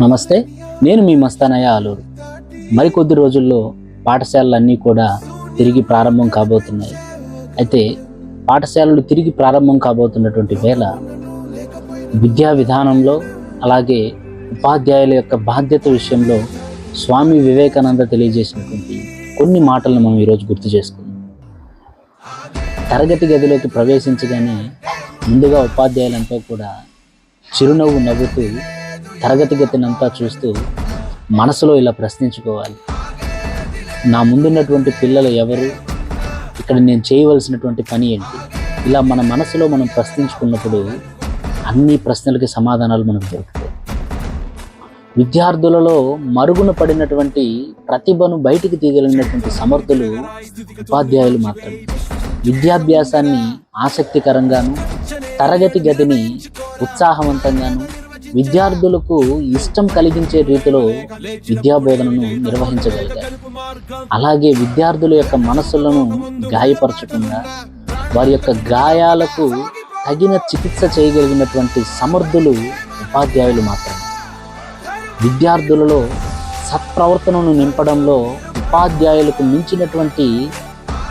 నమస్తే నేను మీ మస్తానయ్య ఆలూరు. మరికొద్ది రోజుల్లో పాఠశాలలన్నీ కూడా తిరిగి ప్రారంభం కాబోతున్నాయి. అయితే పాఠశాలలు తిరిగి ప్రారంభం కాబోతున్నటువంటి వేళ విద్యా విధానంలో అలాగే ఉపాధ్యాయుల యొక్క బాధ్యత విషయంలో స్వామి వివేకానంద తెలియజేసినటువంటి కొన్ని మాటలను మనం ఈరోజు గుర్తు చేసుకుందాం. తరగతి గదిలోకి ప్రవేశించగానే ముందుగా ఉపాధ్యాయులంతా కూడా చిరునవ్వు నవ్వుతూ తరగతి గతినంతా చూస్తూ మనసులో ఇలా ప్రశ్నించుకోవాలి. నా ముందున్నటువంటి పిల్లలు ఎవరు? ఇక్కడ నేను చేయవలసినటువంటి పని ఏంటి? ఇలా మన మనసులో మనం ప్రశ్నించుకున్నప్పుడు అన్ని ప్రశ్నలకి సమాధానాలు మనకు దొరుకుతాయి. విద్యార్థులలో మరుగున పడినటువంటి ప్రతిభను బయటికి తీయగలిగినటువంటి సమర్థులు ఉపాధ్యాయులు మాత్రమే విద్యాభ్యాసాన్ని ఆసక్తికరంగాను తరగతి గదిని ఉత్సాహవంతంగాను విద్యార్థులకు ఇష్టం కలిగించే రీతిలో విద్యాబోధనను నిర్వహించగలిగారు. అలాగే విద్యార్థుల యొక్క మనస్సులను గాయపరచకుండా వారి యొక్క గాయాలకు తగిన చికిత్స చేయగలిగినటువంటి సమర్థులు ఉపాధ్యాయులు మాత్రమే. విద్యార్థులలో సత్ప్రవర్తనను నింపడంలో ఉపాధ్యాయులకు మించినటువంటి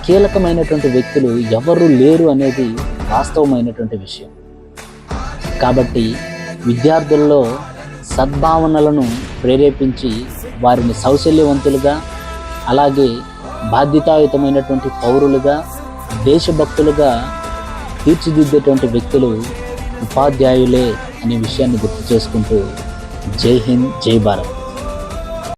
కీలకమైనటువంటి వ్యక్తులు ఎవరు లేరు అనేది వాస్తవమైనటువంటి విషయం. కాబట్టి విద్యార్థుల్లో సద్భావనలను ప్రేరేపించి వారిని సౌశల్యవంతులుగా అలాగే బాధ్యతాయుతమైనటువంటి పౌరులుగా దేశభక్తులుగా తీర్చిదిద్దేటువంటి వ్యక్తులు ఉపాధ్యాయులే అనే విషయాన్ని గుర్తు చేసుకుంటూ జై హింద్ జై భారత్.